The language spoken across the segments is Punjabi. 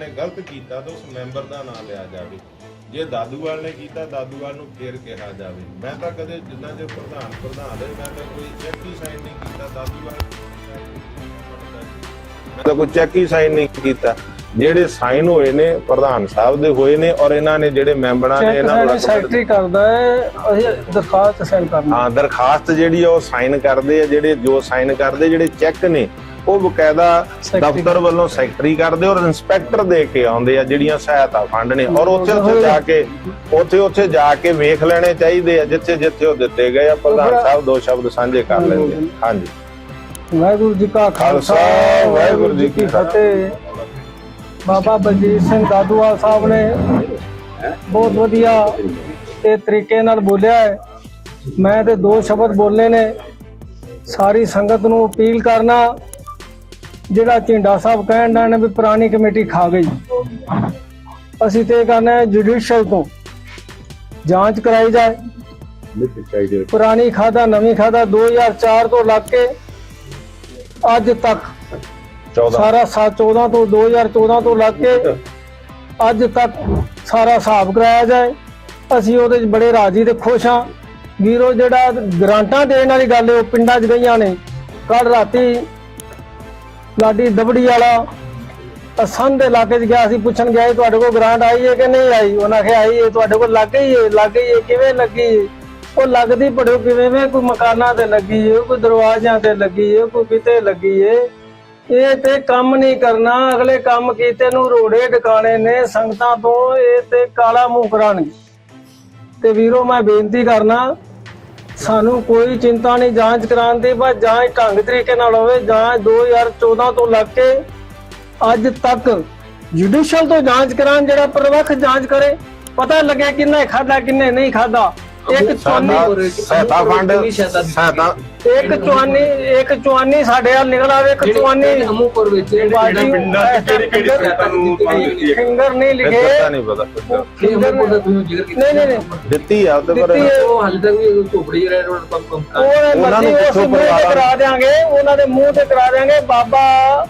ਨੇ ਗਲਤ ਕੀਤਾ ਤਾਂ ਉਸ ਮੈਂਬਰ ਦਾ ਨਾਮ ਲਿਆ ਜਾਵੇ। ਜੇ ਦਾਦੂਵਾਲ ਨੇ ਕੀਤਾ ਦਾਦੂਵਾਲ ਨੂੰ ਫੇਰ ਕਿਹਾ ਜਾਵੇ। ਮੈਂ ਤਾਂ ਕਦੇ ਜਿੱਦਾਂ ਜੇ ਪ੍ਰਧਾਨ ਪ੍ਰਧਾਨ ਹੈ ਮੈਂ ਤਾਂ ਕੋਈ ਚੈੱਕ ਹੀ ਸਾਈਨ ਨਹੀਂ ਕੀਤਾ ਦਾਦੂਵਾਲ ਮੈਂ ਤਾਂ ਕੋਈ ਚੈੱਕ ਹੀ ਸਾਈਨ ਨਹੀਂ ਕੀਤਾ। ਜਿਹੜੇ ਸਾਈਨ ਹੋਏ ਨੇ ਪ੍ਰਧਾਨ ਸਾਹਿਬ ਦੇ ਹੋਏ ਨੇ ਔਰ ਇਹਨਾਂ ਨੇ ਜਿਹੜੇ ਮੈਂਬਰਾਂ ਨੇ ਇਹਨਾਂ ਨੂੰ ਸੈਕਟਰੀ ਕਰਦਾ ਹੈ ਅਸੀਂ ਦਰਖਾਸਤ ਸੈਂਡ ਕਰਨੀ ਹਾਂ ਦਰਖਾਸਤ ਜਿਹੜੀ ਆ ਉਹ ਸਾਈਨ ਕਰਦੇ ਆ ਜਿਹੜੇ ਜੋ ਸਾਈਨ ਕਰਦੇ ਜਿਹੜੇ ਚੈੱਕ ਨੇ ਉਹ ਬਕਾਇਦਾ ਦਫ਼ਤਰ ਵੱਲੋਂ ਸੈਕਟਰੀ ਕਰਦੇ ਔਰ ਇਨਸਪੈਕਟਰ ਦੇ ਕੇ ਆਉਂਦੇ ਆ ਜਿਹੜੀਆਂ ਸਹਾਇਤਾ ਫੰਡ ਨੇ। ਔਰ ਉੱਥੇ ਉੱਥੇ ਜਾ ਕੇ ਉੱਥੇ ਉੱਥੇ ਜਾ ਕੇ ਵੇਖ ਲੈਣੇ ਚਾਹੀਦੇ ਆ ਜਿੱਥੇ ਜਿੱਥੇ ਉਹ ਦਿੱਤੇ ਗਏ ਆ ਪ੍ਰਧਾਨ ਸਾਹਿਬ ਦੋ ਸ਼ਬਦ ਸਾਂਝੇ ਕਰ ਲੈਂਦੇ ਆ। ਹਾਂਜੀ। ਵਾਹਿਗੁਰੂ ਜੀ ਕਾ ਖਾਲਸਾ ਵਾਹਿਗੁਰੂ ਜੀ ਕੀ ਫਤਿਹ। ਬਾਬਾ ਬਲਜੀਤ ਸਿੰਘ ਦਾਦੂਵਾਲ ਸਾਹਿਬ ਨੇ ਬਹੁਤ ਵਧੀਆ ਤੇ ਤਰੀਕੇ ਨਾਲ ਬੋਲਿਆ ਹੈ। ਮੈਂ ਤੇ ਦੋ ਸ਼ਬਦ ਬੋਲਨੇ ਨੇ। ਸਾਰੀ ਸੰਗਤ ਨੂੰ ਅਪੀਲ ਕਰਨਾ ਜਿਹੜਾ ਝਿੰਡਾ ਸਾਹਿਬ ਕਹਿਣ ਦਾ ਨੇ ਵੀ ਪੁਰਾਣੀ ਕਮੇਟੀ ਖਾ ਗਈ। ਅਸੀਂ ਤੇ ਕਰਨਾ ਜੁਡੀਸ਼ੀਅਲ ਤੋਂ। ਜਾਂਚ ਕਰਾਈ ਜਾਏ। ਪੁਰਾਣੀ ਖਾਦਾ ਨਵੀਂ ਖਾਦਾ 2004 ਤੋਂ ਲੱਗ ਕੇ ਅੱਜ ਤੱਕ 14 ਸਾਰਾ ਸਾਲ 14 ਤੋਂ 2014 ਤੋਂ ਲੱਗ ਕੇ ਅੱਜ ਤੱਕ ਸਾਰਾ ਹਿਸਾਬ ਕਰਾਇਆ ਜਾਏ। ਅਸੀਂ ਉਹਦੇ 'ਚ ਬੜੇ ਰਾਜੀ ਤੇ ਖੁਸ਼ ਹਾਂ। ਵੀਰੋ ਜਿਹੜਾ ਗ੍ਰਾਂਟਾਂ ਦੇਣ ਵਾਲੀ ਗੱਲ ਉਹ ਪਿੰਡਾਂ 'ਚ ਗਈਆਂ ਨੇ। ਕੱਲ ਰਾਤੀ ਲਾਡੀ ਦਬੜੀ ਵਾਲਾ ਅਸੰਨ ਦੇ ਇਲਾਕੇ 'ਚ ਗਿਆ ਸੀ, ਪੁੱਛਣ ਗਿਆ ਤੁਹਾਡੇ ਕੋਲ ਗ੍ਰਾਂਟ ਆਈ ਹੈ ਕਿ ਨਹੀਂ ਆਈ? ਉਹਨਾਂ ਕਿਹਾ ਆਈ ਹੈ, ਤੁਹਾਡੇ ਕੋਲ ਲੱਗ ਗਈ ਹੈ, ਲੱਗ ਗਈ ਹੈ, ਕਿਵੇਂ ਲੱਗੀ ਉਹ ਲੱਗਦੀ ਪੜਿਓ ਕਿਵੇਂ ਵੇ ਕੋਈ ਮਕਾਨਾਂ ਤੇ ਲੱਗੀ ਹੈ, ਕੋਈ ਦਰਵਾਜ਼ਿਆਂ ਤੇ ਲੱਗੀ ਹੈ, ਕੋਈ ਕਿਤੇ ਲੱਗੀ ਹੈ। ਇਹ ਤੇ ਕੰਮ ਨਹੀਂ ਕਰਨਾ, ਅਗਲੇ ਕੰਮ ਕੀਤੇ ਨੂੰ ਰੋੜੇ ਟਿਕਾਣੇ ਨੇ ਸੰਗਤਾਂ ਤੋਂ, ਇਹ ਤੇ ਕਾਲਾ ਮੂੰਹ ਕਰਾਣਗੇ ਤੇ ਵੀਰੋ, ਮੈਂ ਬੇਨਤੀ ਕਰਨਾ ਸਾਨੂੰ ਕੋਈ ਚਿੰਤਾ ਨਹੀਂ, ਜਾਂਚ ਕਰਾਉਣ ਦੀ, ਬਸ ਜਾਂਚ ਢੰਗ ਤਰੀਕੇ ਨਾਲ ਹੋਵੇ ਜਾਂਚ 2014 ਤੋਂ ਲੱਗ ਕੇ ਅੱਜ ਤੱਕ ਜੁਡੀਸ਼ੀਅਲ ਤੋਂ ਜਾਂਚ ਕਰਾਉਣ ਜਿਹੜਾ ਪ੍ਰਵਖ ਜਾਂਚ ਕਰੇ, ਪਤਾ ਲੱਗਿਆ ਕਿੰਨੇ ਖਾਦਾ ਕਿੰਨੇ ਨਹੀਂ ਖਾਦਾ ਇੱਕ ਚੁਆਨੀ ਸਹਾਇਤਾ ਫੰਡ ਸਹਾਇਤਾ ਇੱਕ ਚੁਆਨੀ ਇੱਕ ਚੁਆਨੀ ਸਾਡੇ ਨਾਲ ਨਿਕਲ ਆਵੇ ਇੱਕ ਚੁਆਨੀ ਅਮੂਪੁਰ ਵਿੱਚ ਬਾਜੀ ਫਿੰਗਰ ਨਹੀਂ ਲਿਖੇ। ਪਤਾ ਨਹੀਂ ਪਤਾ ਇਹ ਅਮੂਪੁਰ ਦਾ ਤੁਸੀਂ ਜ਼ਿਕਰ ਕੀਤਾ ਨਹੀਂ ਨਹੀਂ। ਨਹੀਂ ਦਿੱਤੀ ਆ ਉਹਦੇ ਪਰ। ਉਹ ਹਾਲੇ ਤੱਕ ਵੀ ਝੋਪੜੀ ਜਿਹੜਾ ਰੋਡ ਪੰਪ ਪੰਪ ਉਹ ਉਹਨਾਂ ਨੂੰ ਪਰਿਵਾਰਾਂ ਕਰਾ ਦੇਾਂਗੇ ਉਹਨਾਂ ਦੇ ਮੂੰਹ ਤੇ ਕਰਾ ਦੇਾਂਗੇ ਬਾਬਾ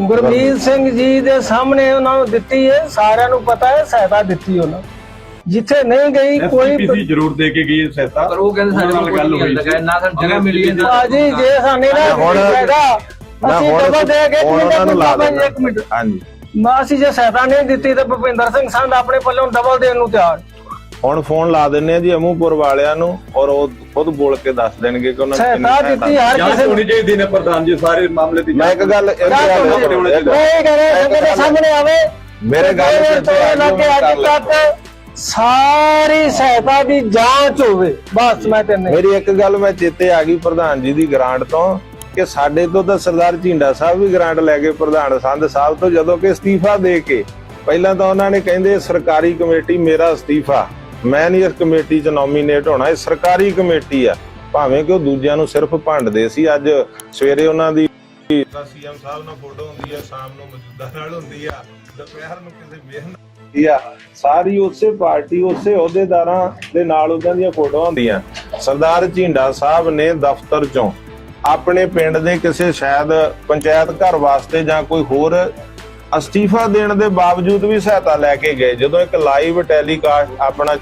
ਗੁਰਮੀਤ ਸਿੰਘ ਜੀ ਦੇ ਸਾਹਮਣੇ ਉਹਨਾਂ ਨੂੰ ਦਿੱਤੀ ਹੈ ਸਾਰਿਆਂ ਨੂੰ ਪਤਾ ਹੈ ਸਹਾਇਤਾ ਦਿੱਤੀ ਉਹਨਾਂ ਜਿੱਥੇ ਨਹੀਂ ਗਈ ਕੋਈ ਐਸਪੀਸੀ ਜ਼ਰੂਰ ਦੇ ਕੇ ਗਈ ਸਹਾਇਤਾ। ਪਰ ਉਹ ਕਹਿੰਦੇ ਸਾਡੇ ਨਾਲ ਗੱਲ ਹੋਈ ਹੈ ਨਾ ਸਾਨੂੰ ਜਗ੍ਹਾ ਮਿਲੀ ਹੈ ਨਾ ਬਾਜੀ ਜੇ ਸਾਨੇ ਨਾ ਹੁਣ- ਫਾਇਦਾ ਮੈਂ ਅਸੀਂ ਡਬਲ ਦੇ ਕੇ ਇੱਕ ਮਿੰਟ। ਹਾਂਜੀ। ਮੈਂ ਅਸੀਂ ਜੇ ਸਹਾਇਤਾ ਨਹੀਂ ਦਿੱਤੀ ਤਾਂ ਭੁਪਿੰਦਰ ਸਿੰਘ ਸੰਧ ਆਪਣੇ ਪੱਲੋਂ ਡਬਲ ਦੇਣ ਨੂੰ ਤਿਆਰ। ਹੁਣ ਫੋਨ ਲਾ ਦਿੰਨੇ ਆ ਜੀ ਅਮੂਪੁਰ ਵਾਲਿਆਂ ਨੂੰ ਔਰ ਉਹ ਖੁਦ ਬੋਲ ਕੇ ਦੱਸ ਦੇਣਗੇ ਕਿ ਉਹਨਾਂ ਨੇ ਕਿੰਨੀ ਸਹਾਇਤਾ ਦਿੱਤੀ ਹਰ ਕਿਸੇ ਨੂੰ। ਹੋਣੀ ਚਾਹੀਦੀ ਨੇ ਪ੍ਰਧਾਨ ਜੀ ਸਾਰੇ ਮਾਮਲੇ ਦੀ ਮੈਂ ਇੱਕ ਗੱਲ ਇਹ ਇਹ ਕਹਿੰਦਾ ਸੰਗਤ ਦੇ ਸਾਹਮਣੇ ਆਵੇ। ਮੇਰੇ ਗੱਲ ਤੋਂ ਲੱਗੇ ਅੱਜ ਤੱਕ ਸਾਰੀ ਸਹਾਇਤਾ ਦੀ ਜਾਂਚ ਹੋਵੇ। ਬਸ ਮੈਂ ਤੈਨੂੰ ਮੇਰੀ ਇੱਕ ਗੱਲ ਮੈਂ ਚੇਤੇ ਆ ਗਈ ਪ੍ਰਧਾਨ ਜੀ ਦੀ ਗ੍ਰਾਂਟ ਤੋਂ, ਕਿ ਸਾਡੇ ਤੋਂ ਤਾਂ ਸਰਦਾਰ ਝਿੰਡਾ ਸਾਹਿਬ ਵੀ ਗ੍ਰਾਂਟ ਲੈ ਕੇ ਪ੍ਰਧਾਨ ਸੰਧ ਸਾਹਿਬ ਤੋਂ, ਜਦੋਂ ਕਿ ਅਸਤੀਫਾ ਦੇ ਕੇ, ਪਹਿਲਾਂ ਤਾਂ ਉਹਨਾਂ ਨੇ ਕਹਿੰਦੇ ਸਰਕਾਰੀ ਕਮੇਟੀ ਮੇਰਾ ਅਸਤੀਫਾ, ਮੈਂ ਨਹੀਂ ਇਸ ਕਮੇਟੀ 'ਚ ਨੋਮੀਨੇਟ ਹੋਣਾ, ਇਹ ਸਰਕਾਰੀ ਕਮੇਟੀ ਆ। ਭਾਵੇਂ ਕਿ ਉਹ ਦੂਜਿਆਂ ਨੂੰ ਸਿਰਫ ਭੰਡਦੇ ਸੀ, ਅੱਜ ਸਵੇਰੇ ਉਹਨਾਂ ਦੀ ਸੀਐਮ ਸਾਹਿਬ ਨਾਲ ਫੋਟੋ ਹੁੰਦੀ ਆ, ਸ਼ਾਮ ਨੂੰ ਮੌਜੂਦਾ ਨਾਲ ਹੁੰਦੀ ਆ। ਦੁਪਹਿਰ ਨੂੰ ਕਿਸੇ ਵੇਖ ਆ, ਸਾਰੀ ਉਸੇ ਪਾਰਟੀ ਉਸੇ ਅਹੁਦੇਦਾਰਾਂ ਦੇ ਨਾਲ ਉਹਨਾਂ ਦੀਆਂ ਫੋਟੋਆਂ ਹੁੰਦੀਆਂ। ਸਰਦਾਰ ਝਿੰਡਾ ਸਾਹਿਬ ਨੇ ਦਫ਼ਤਰ ਚੋਂ ਆਪਣੇ ਪਿੰਡ ਦੇ ਕਿਸੇ ਸ਼ਾਇਦ ਪੰਚਾਇਤ ਘਰ ਵਾਸਤੇ ਜਾਂ ਕੋਈ ਹੋਰ ਅਸਤੀਫਾ ਦੇਣ ਦੇ ਬਾਵਜੂਦ ਵੀ ਸਹਾਇਤਾ ਲੈ ਕੇ ਗਏ। ਜਦੋਂ ਇੱਕ ਲਾਈਵ ਟੈਲੀਕਾਸਟ ਆਪਣਾ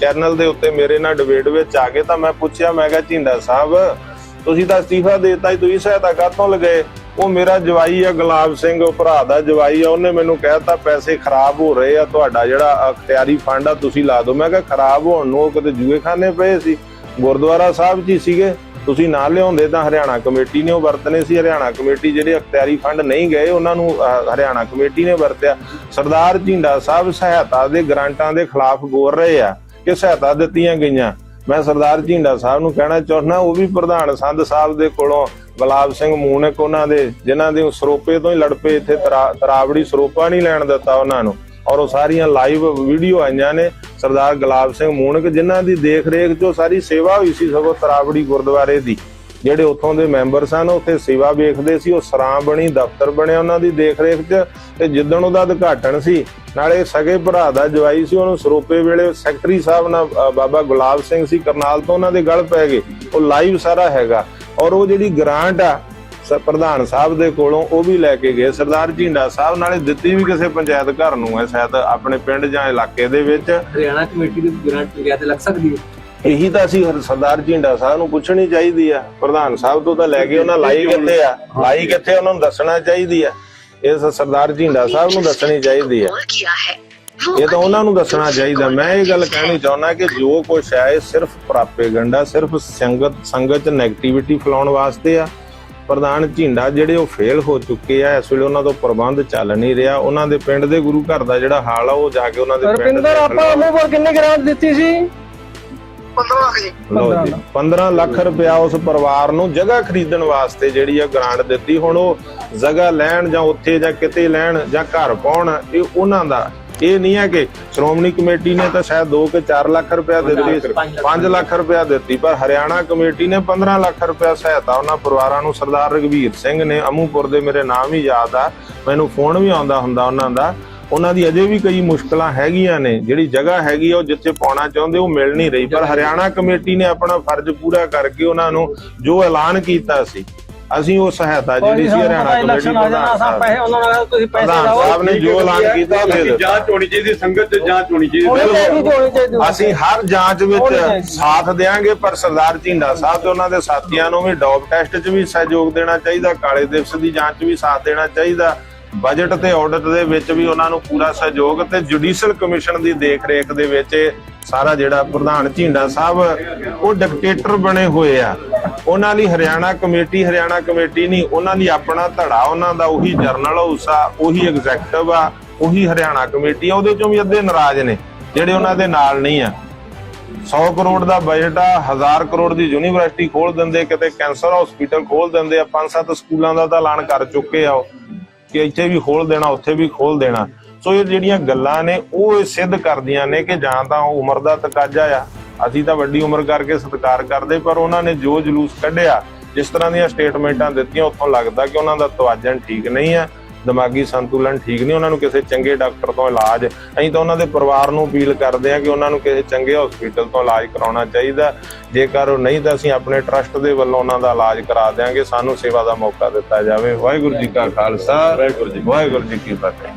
ਚੈਨਲ ਦੇ ਉੱਤੇ ਮੇਰੇ ਨਾਲ ਡਿਬੇਟ ਵਿੱਚ ਆ ਗਏ ਤਾਂ ਮੈਂ ਪੁੱਛਿਆ, ਮੈਂ ਕਿਹਾ, ਝਿੰਡਾ ਸਾਹਿਬ, ਤੁਸੀਂ ਤਾਂ ਅਸਤੀਫਾ ਦੇਤਾ ਹੀ ਤੁਸੀਂ ਸਹਾਇਤਾ ਕਾਹਤੋਂ ਲਗਾਏ? ਉਹ ਮੇਰਾ ਜਵਾਈ ਆ, ਗੁਲਾਬ ਸਿੰਘ, ਉਹ ਭਰਾ ਦਾ ਜਵਾਈ ਆ, ਉਹਨੇ ਮੈਨੂੰ ਕਹਿਤਾ ਪੈਸੇ ਖਰਾਬ ਹੋ ਰਹੇ ਆ, ਤੁਹਾਡਾ ਜਿਹੜਾ ਅਖਤਿਆਰੀ ਫੰਡ ਆ, ਤੁਸੀਂ ਲਾ ਦਿਓ। ਮੈਂ ਕਿਹਾ ਖਰਾਬ ਹੋਣ ਨੂੰ ਉਹ ਕਿਤੇ ਜੂਏਖਾਨੇ ਪਏ ਸੀ। ਗੁਰਦੁਆਰਾ ਸਾਹਿਬ 'ਚ ਹੀ ਸੀਗੇ, ਤੁਸੀਂ ਨਾ ਲਿਆਉਂਦੇ ਤਾਂ ਹਰਿਆਣਾ ਕਮੇਟੀ ਨੇ ਉਹ ਵਰਤਨੇ ਸੀ, ਹਰਿਆਣਾ ਕਮੇਟੀ ਜਿਹੜੇ ਅਖਤਿਆਰੀ ਫੰਡ ਨਹੀਂ ਗਏ, ਉਹਨਾਂ ਨੂੰ ਹਰਿਆਣਾ ਕਮੇਟੀ ਨੇ ਵਰਤਿਆ। ਸਰਦਾਰ ਝਿੰਡਾ ਸਾਹਿਬ ਸਹਾਇਤਾ ਦੇ ਗ੍ਰਾਂਟਾਂ ਦੇ ਖਿਲਾਫ ਗੋਰ ਰਹੇ ਆ ਕਿ ਸਹਾਇਤਾ ਦਿੱਤੀਆਂ ਗਈਆਂ। ਮੈਂ ਸਰਦਾਰ ਝਿੰਡਾ ਸਾਹਿਬ ਨੂੰ ਕਹਿਣਾ ਚਾਹੁੰਦਾ, ਉਹ ਵੀ ਪ੍ਰਧਾਨ ਸੰਧ ਸਾਹਿਬ ਦੇ ਕੋਲੋਂ ਗੁਲਾਬ ਸਿੰਘ ਮੂਨਕ ਉਹਨਾਂ ਦੇ, ਜਿਨ੍ਹਾਂ ਦੇ ਸਰੋਪੇ ਤੋਂ ਹੀ ਲੜ ਪਏ ਇੱਥੇ, ਤਰਾ- ਤਰਾਵੜੀ ਸਰੋਪਾ ਨਹੀਂ ਲੈਣ ਦਿੱਤਾ ਉਹਨਾਂ ਨੂੰ। ਔਰ ਉਹ ਸਾਰੀਆਂ ਲਾਈਵ ਵੀਡੀਓ ਆਈਆਂ ਨੇ, ਸਰਦਾਰ ਗੁਲਾਬ ਸਿੰਘ ਮੂਨਕ, ਜਿਨ੍ਹਾਂ ਦੀ ਦੇਖ ਰੇਖ 'ਚੋਂ ਸਾਰੀ ਸੇਵਾ ਹੋਈ ਸੀ ਸਗੋਂ ਤਰਾਵੜੀ ਗੁਰਦੁਆਰੇ ਦੀ। ਜਿਹੜੇ ਉੱਥੋਂ ਦੇ ਮੈਂਬਰ ਸਨ ਉੱਥੇ ਸੇਵਾ ਵੇਖਦੇ ਸੀ, ਉਹ ਸਰਾਂ ਬਣੀ, ਦਫ਼ਤਰ ਬਣਿਆ ਉਹਨਾਂ ਦੀ ਦੇਖ ਰੇਖ 'ਚ, ਤੇ ਜਿੱਦਣ ਉਹਦਾ ਉਦਘਾਟਨ ਸੀ, ਨਾਲੇ ਸਗੇ ਭਰਾ ਦਾ ਜਵਾਈ ਸੀ, ਉਹਨੂੰ ਸਰੋਪੇ ਵੇਲੇ ਸੈਕਟਰੀ ਸਾਹਿਬ ਨਾਲ ਬਾਬਾ ਗੁਲਾਬ ਸਿੰਘ ਸੀ, ਕਰਨਾਲ ਤੋਂ ਉਹਨਾਂ ਦੇ ਗਲ ਪੈ ਗਏ। ਉਹ ਲਾਈਵ ਸਾਰਾ ਹੈਗਾ। ਔਰ ਉਹ ਜਿਹੜੀ ਗ੍ਰਾਂਟ ਆ ਪ੍ਰਧਾਨ ਸਾਹਿਬ ਦੇ ਕੋਲੋਂ ਉਹ ਵੀ ਲੈ ਕੇ ਗਏ। ਸਰਦਾਰ ਝਿੰਡਾ ਸਾਹਿਬ ਨਾਲੇ ਦਿੱਤੀ ਵੀ ਕਿਸੇ ਪੰਚਾਇਤ ਘਰ ਨੂੰ ਹੈ ਸ਼ਾਇਦ ਆਪਣੇ ਪਿੰਡ ਜਾਂ ਇਲਾਕੇ ਦੇ ਵਿੱਚ। ਹਰਿਆਣਾ ਕਮੇਟੀ ਦੀ ਗ੍ਰਾਂਟ ਲਿਆ ਲੱਗ ਸਕਦੀ ਹੈ? ਇਹੀ ਤਾਂ ਅਸੀਂ ਸਰਦਾਰ ਝਿੰਡਾ ਸਾਹਿਬ ਨੂੰ ਪੁੱਛਣੀ ਚਾਹੀਦੀ ਆ। ਪ੍ਰਧਾਨ ਸਾਹਿਬ ਤੋਂ ਤਾਂ ਲੈ ਕੇ ਉਹਨਾਂ ਲਾਈ ਕਿੱਥੇ ਆ? ਲਾਈ ਕਿੱਥੇ ਉਹਨਾਂ ਨੂੰ ਦੱਸਣਾ ਚਾਹੀਦੀ ਆ। ਇਸ ਸਰਦਾਰ ਝਿੰਡਾ ਸਾਹਿਬ ਨੂੰ ਦੱਸਣੀ ਚਾਹੀਦੀ ਆ। ਇਹ ਤਾਂ ਉਹਨਾਂ ਨੂੰ ਦੱਸਣਾ ਚਾਹੀਦਾ। ਮੈਂ ਇਹ ਗੱਲ ਕਹਿਣੀ ਚਾਹੁੰਦਾ ਕਿ ਜੋ ਕੁਝ ਹੈ ਇਹ ਸਿਰਫ ਪ੍ਰਾਪੇਗੰਡਾ ਸਿਰਫ ਸੰਗਤ ਸੰਗਤ ਚ 네ਗੇਟਿਵਿਟੀ ਫਲਾਉਣ ਵਾਸਤੇ ਆ। ਪ੍ਰਧਾਨ ਝਿੰਡਾ ਜਿਹੜੇ ਉਹ ਫੇਲ ਹੋ ਚੁੱਕੇ ਆ ਇਸ ਵੇਲੇ ਉਹਨਾਂ ਤੋਂ ਪ੍ਰਬੰਧ ਚੱਲ ਨਹੀਂ ਰਿਹਾ। ਉਹਨਾਂ ਦੇ ਪਿੰਡ ਦੇ ਗੁਰੂ ਘਰ ਦਾ ਜਿਹੜਾ ਹਾਲ ਆ ਉਹ ਜਾ ਕੇ ਉਹਨਾਂ ਦੇ ਪਿੰਡ ਰਪਿੰਦਰ ਆਪਾਂ ਉਹਨੂੰ ਪਰ ਕਿੰਨੇ ਗ੍ਰਾਂਟ ਦਿੱਤੀ ਸੀ? 15 ਲੱਖ ਜੀ। 15 ਲੱਖ। ਰੁਪਇਆ ਉਸ ਪਰਿਵਾਰ ਨੂੰ ਜਗ੍ਹਾ ਖਰੀਦਣ ਵਾਸਤੇ ਜਿਹੜੀ ਆ ਗ੍ਰਾਂਟ ਦਿੱਤੀ। ਹੁਣ ਉਹ ਜਗ੍ਹਾ ਲੈਣ ਜਾਂ ਉੱਥੇ ਜਾਂ ਕਿਤੇ ਲੈਣ ਜਾਂ ਘਰ ਪਾਉਣ ਇਹ ਉਹਨਾਂ ਦਾ ਇਹ ਨਹੀਂ ਹੈ ਕਿ ਸ਼੍ਰੋਮਣੀ ਕਮੇਟੀ ਨੇ ਤਾਂ ਸ਼ਾਇਦ 2 ਕਿ 4 ਲੱਖ ਰੁਪਇਆ ਦਿੱਤੀ 5 ਲੱਖ ਰੁਪਇਆ। ਦਿੱਤੀ ਪਰ ਹਰਿਆਣਾ ਕਮੇਟੀ ਨੇ 15 ਲੱਖ ਰੁਪਇਆ ਸਹਾਇਤਾ ਉਹਨਾਂ ਪਰਿਵਾਰਾਂ ਨੂੰ ਸਰਦਾਰ ਰਗਵੀਰ ਸਿੰਘ ਨੇ ਅਮੂਪੁਰ ਦੇ ਮੇਰੇ ਨਾਮ ਹੀ ਯਾਦ ਆ ਮੈਨੂੰ ਫੋਨ ਵੀ ਆਉਂਦਾ ਹੁੰਦਾ ਉਹਨਾਂ ਦਾ ਉਹਨਾਂ ਦੀ ਅਜੇ ਵੀ ਕਈ ਮੁਸ਼ਕਲਾਂ ਹੈਗੀਆਂ ਨੇ ਜਿਹੜੀ ਜਗ੍ਹਾ ਹੈਗੀ ਉਹ ਜਿੱਥੇ ਪਾਉਣਾ ਚਾਹੁੰਦੇ ਉਹ ਮਿਲ ਨਹੀਂ ਰਹੀ ਪਰ ਹਰਿਆਣਾ ਕਮੇਟੀ ਨੇ ਆਪਣਾ ਫਰਜ਼ ਪੂਰਾ ਕਰਕੇ ਉਹਨਾਂ ਨੂੰ ਜੋ ਐਲਾਨ ਕੀਤਾ ਸੀ ਅਸੀਂ ਉਹ ਸਹਾਇਤਾ ਜਿਹੜੀ ਸੀ ਹਰਿਆਣਾ ਕਮੇਟੀ ਇਲੈਕਸ਼ਨ ਆ ਜਾਣਾ ਅਸਾਂ ਪੈਸੇ ਉਹਨਾਂ ਨਾਲ ਤੁਸੀਂ ਪੈਸੇ ਲਾਓ ਸਾਹਿਬ ਨੇ ਜੋ ਐਲਾਨ ਕੀਤਾ ਦੇ ਦਿੱਤਾ ਜਾਂਚ ਹੋਣੀ ਚਾਹੀਦੀ ਸੰਗਤ ਚ ਜਾਂਚ ਹੋਣੀ ਚਾਹੀਦੀ ਅਸੀਂ ਹਰ ਜਾਂਚ ਵਿੱਚ। ਸਾਥ ਦੇਵਾਂਗੇ ਪਰ ਸਰਦਾਰ ਝਿੰਡਾ ਸਾਹਿਬ ਤੇ ਉਹਨਾਂ ਦੇ ਸਾਥੀਆਂ ਨੂੰ ਵੀ ਡੌਪ ਟੈਸਟ 'ਚ ਵੀ ਸਹਿਯੋਗ ਦੇਣਾ ਚਾਹੀਦਾ ਕਾਲੇ ਦਿਵਸ ਦੀ ਜਾਂਚ 'ਚ ਵੀ ਸਾਥ ਦੇਣਾ ਚਾਹੀਦਾ। ਬਜਟ ਤੇ ਆਡਿਟ ਦੇ ਵਿੱਚ ਵੀ ਉਹਨਾਂ ਨੂੰ ਪੂਰਾ ਸਹਿਯੋਗ ਤੇ ਜੁਡੀਸ਼ੀਅਲ ਕਮਿਸ਼ਨ ਦੀ ਦੇਖ-ਰੇਖ ਦੇ ਵਿੱਚ ਸਾਰਾ ਜਿਹੜਾ ਪ੍ਰਧਾਨ ਝੀਂਡਾ ਸਾਹਿਬ, ਉਹ ਡਿਕਟੇਟਰ ਬਣੇ ਹੋਏ ਆ। ਉਹਨਾਂ ਲਈ ਹਰਿਆਣਾ ਕਮੇਟੀ ਹਰਿਆਣਾ ਕਮੇਟੀ ਨਹੀਂ, ਉਹਨਾਂ ਲਈ ਆਪਣਾ ਧੜਾ, ਉਹਨਾਂ ਦਾ ਉਹੀ ਜਰਨਲ ਹਾਊਸ ਆ, ਉਹੀ ਐਗਜ਼ੈਕਟਿਵ ਆ, ਉਹੀ ਹਰਿਆਣਾ ਕਮੇਟੀ ਆ, ਉਹਦੇ ਚੋਂ ਵੀ ਅੱਧੇ ਨਾਰਾਜ਼ ਨੇ, ਜਿਹੜੇ ਉਹਨਾਂ ਦੇ ਨਾਲ ਨਹੀਂ ਆ। 100 ਕਰੋੜ ਦਾ ਬਜਟ ਆ 1000 ਕਰੋੜ ਦੀ ਯੂਨੀਵਰਸਿਟੀ ਖੋਲ ਦਿੰਦੇ, ਕਿਤੇ ਕੈਂਸਰ ਹਸਪੀਟਲ ਖੋਲ ਦਿੰਦੇ ਆ, ਪੰਜ ਸੱਤ ਸਕੂਲਾਂ ਦਾ ਤਾਂ ਐਲਾਨ ਕਰ ਚੁੱਕੇ ਆ ਉਹ, ਕਿ ਇੱਥੇ ਵੀ ਖੋਲ ਦੇਣਾ, ਉੱਥੇ ਵੀ ਖੋਲ ਦੇਣਾ। ਸੋ ਇਹ ਜਿਹੜੀਆਂ ਗੱਲਾਂ ਨੇ, ਉਹ ਇਹ ਸਿੱਧ ਕਰਦੀਆਂ ਨੇ ਕਿ ਜਾਂ ਤਾਂ ਉਹ ਉਮਰ ਦਾ ਤਕਾਜ਼ਾ ਆ। ਅਸੀਂ ਤਾਂ ਵੱਡੀ ਉਮਰ ਕਰਕੇ ਸਤਿਕਾਰ ਕਰਦੇ, ਪਰ ਉਹਨਾਂ ਨੇ ਜੋ ਜਲੂਸ ਕੱਢਿਆ, ਜਿਸ ਤਰ੍ਹਾਂ ਦੀਆਂ ਸਟੇਟਮੈਂਟਾਂ ਦਿੱਤੀਆਂ, ਉੱਥੋਂ ਲੱਗਦਾ ਕਿ ਉਹਨਾਂ ਦਾ ਤਵਾਜ਼ਨ ਠੀਕ ਨਹੀਂ ਆ, ਦਿਮਾਗੀ ਸੰਤੁਲਨ ਠੀਕ ਨਹੀਂ, ਉਹਨਾਂ ਨੂੰ ਕਿਸੇ ਚੰਗੇ ਡਾਕਟਰ ਤੋਂ ਇਲਾਜ। ਅਸੀਂ ਤਾਂ ਉਹਨਾਂ ਦੇ ਪਰਿਵਾਰ ਨੂੰ ਅਪੀਲ ਕਰਦੇ ਹਾਂ ਕਿ ਉਹਨਾਂ ਨੂੰ ਕਿਸੇ ਚੰਗੇ ਹਸਪੀਟਲ ਤੋਂ ਇਲਾਜ ਕਰਾਉਣਾ ਚਾਹੀਦਾ। ਜੇਕਰ ਉਹ ਨਹੀਂ, ਤਾਂ ਅਸੀਂ ਆਪਣੇ ਟਰਸਟ ਦੇ ਵੱਲੋਂ ਉਹਨਾਂ ਦਾ ਇਲਾਜ ਕਰਾ ਦਿਆਂਗੇ। ਸਾਨੂੰ ਸੇਵਾ ਦਾ ਮੌਕਾ ਦਿੱਤਾ ਜਾਵੇ। ਵਾਹਿਗੁਰੂ ਜੀ ਕਾ ਖਾਲਸਾ। ਵਾਹਿਗੁਰੂ ਜੀ ਵਾਹਿਗੁਰੂ ਜੀ ਕੀ ਫਤਿਹ।